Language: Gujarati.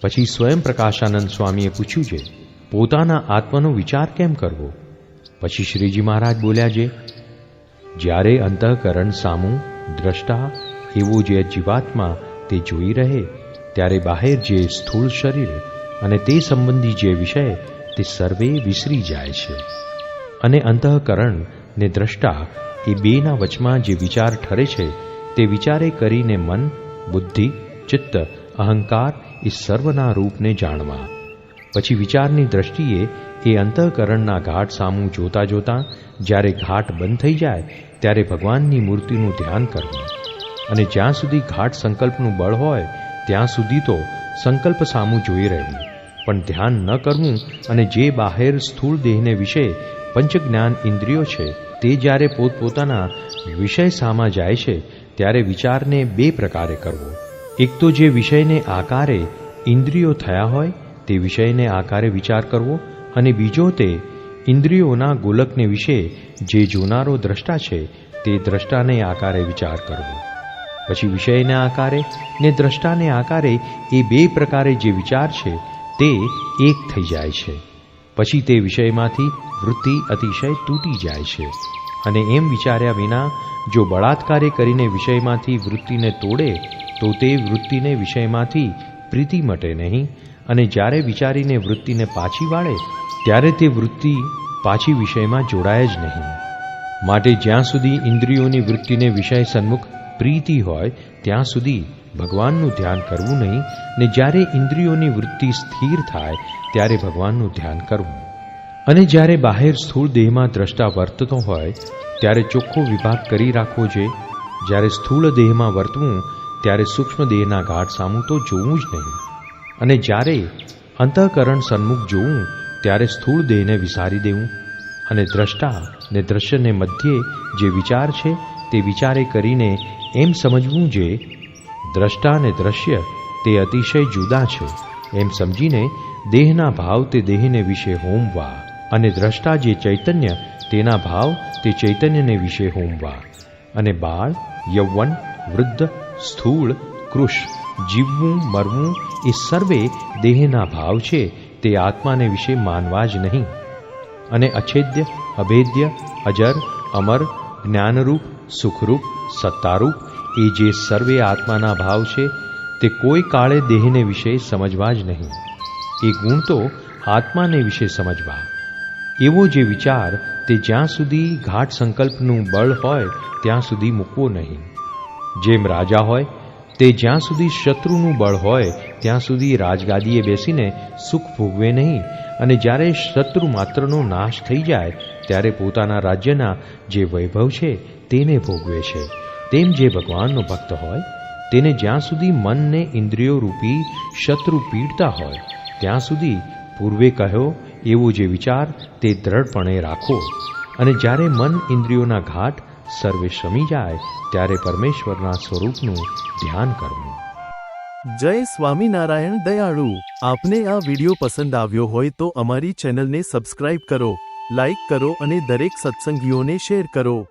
પછી સ્વયં પ્રકાશાનંદ સ્વામીએ પૂછ્યું છે, પોતાના આત્માનો વિચાર કેમ કરવો? પછી શ્રીજી મહારાજ બોલ્યા છે, જ્યારે અંતઃકરણ સામું, દ્રષ્ટા એવો જે જીવાત્મા તે જોઈ રહે, ત્યારે બહાર જે સ્થૂળ શરીર અને તે સંબંધી જે વિષય તે સર્વે વિસરી જાય છે. અને અંતઃકરણ ને દ્રષ્ટા એ બેના વચમાં જે વિચાર ઠરે છે, તે વિચારે કરીને મન, બુદ્ધિ, ચિત્ત, અહંકાર એ સર્વના રૂપને જાણવા. પછી વિચારની દ્રષ્ટિએ એ અંતઃકરણના ઘાટ સામું જોતા જોતા જ્યારે ઘાટ બંધ થઈ જાય, ત્યારે ભગવાનની મૂર્તિનું ધ્યાન કરવું. અને જ્યાં સુધી ઘાટ સંકલ્પનું બળ હોય, ત્યાં સુધી તો સંકલ્પ સામું જોઈ રહેવું. પણ ધ્યાન ન કરવું અને જે બહાર સ્થૂળ દેહને વિશે પંચજ્ઞાન ઇન્દ્રિયો છે, તે જ્યારે પોતપોતાના વિષય સામા જાય છે, ત્યારે વિચારને બે પ્રકારે કરવો. એક તો જે વિષયને આકારે ઇન્દ્રિયો થયા હોય તે વિષયને આકારે વિચાર કરવો અને બીજો તે ઇન્દ્રિયોના ગોલકને વિશે જે જોનારો દ્રષ્ટા છે તે દ્રષ્ટાને આકારે વિચાર કરવો. પછી વિષયને આકારે ને દ્રષ્ટાને આકારે એ બે પ્રકારે જે વિચાર છે તે એક થઈ જાય છે. પછી તે વિષયમાંથી વૃત્તિ અતિશય તૂટી જાય છે અને એમ વિચાર્યા વિના જો બળાત્કારે કરીને વિષયમાંથી વૃત્તિને તોડે તો તે વૃત્તિને વિષયમાંથી પ્રીતિ મટે નહીં અને જ્યારે વિચારીને વૃત્તિને પાછી વાળે, ત્યારે તે વૃત્તિ પાછી વિષયમાં જોડાય જ નહીં. માટે જ્યાં સુધી ઇન્દ્રિયોની વૃત્તિને વિષય સન્મુખ પ્રીતિ હોય, ત્યાં સુધી ભગવાનનું ધ્યાન કરવું નહીં ને જ્યારે ઇન્દ્રિયોની વૃત્તિ સ્થિર થાય, ત્યારે ભગવાનનું ધ્યાન કરવું. અને જ્યારે બાહેર સ્થૂળ દેહમાં દ્રષ્ટા વર્તતો હોય, ત્યારે ચોખ્ખો વિભાગ કરી રાખવો જોઈએ જ્યારે સ્થૂળ દેહમાં વર્તવું ત્યારે સૂક્ષ્મ દેહના ઘાટ સામું તો જોવું જ નહીં. અને જ્યારે અંતઃકરણ સન્મુખ જોવું, ત્યારે સ્થૂળ દેહને વિસારી દેવું. અને દ્રષ્ટા ને દ્રશ્યને મધ્યે જે વિચાર છે, તે વિચારે કરીને એમ સમજવું જે દ્રષ્ટા ને દ્રશ્ય તે અતિશય જુદા છે. એમ સમજીને દેહના ભાવ તે દેહને વિશે હોમવા અને દ્રષ્ટા જે ચૈતન્ય, તેના ભાવ તે ચૈતન્યને વિશે હોમવા. અને બાળ, યૌવન, વૃદ્ધ સ્થૂળ, કૃષ, જીવવું, મરવું એ સર્વે દેહના ભાવ છે. તે આત્માને વિશે માનવા જ નહીં. અને અછેદ્ય, અભેદ્ય, અજર, અમર, જ્ઞાનરૂપ, સુખરૂપ, સત્તારૂપ એ જે સર્વે આત્માના ભાવ છે, તે કોઈ કાળે દેહને વિશે સમજવા જ નહીં. એ ગુણ તો આત્માને વિશે સમજવા. એવો જે વિચાર તે જ્યાં સુધી ઘાટ સંકલ્પનું બળ હોય, ત્યાં સુધી મૂકવો નહીં. જેમ રાજા હોય, તે જ્યાં સુધી શત્રુનું બળ હોય, ત્યાં સુધી રાજગાદીએ બેસીને સુખ ભોગવે નહીં. અને જ્યારે શત્રુ માત્રનો નાશ થઈ જાય, ત્યારે પોતાના રાજ્યના જે વૈભવ છે, તેને ભોગવે છે. તેમ જે ભગવાનનો ભક્ત હોય, તેને જ્યાં સુધી મનને ઇન્દ્રિયો રૂપી શત્રુ પીડતા હોય, ત્યાં સુધી પૂર્વે કહ્યો, એવો જે વિચાર તે દ્રઢપણે રાખો. અને જ્યારે મન ઇન્દ્રિયોના ઘાટ સર્વે શમી જાય ત્યારે પરમેશ્વરના સ્વરૂપનું ધ્યાન કરવું. જય સ્વામિનારાયણ દયાળુ. આપને આ વિડિયો પસંદ આવ્યો હોય તો અમારી ચેનલને સબસ્ક્રાઇબ કરો, લાઇક કરો અને દરેક સત્સંગીઓને શેર કરો.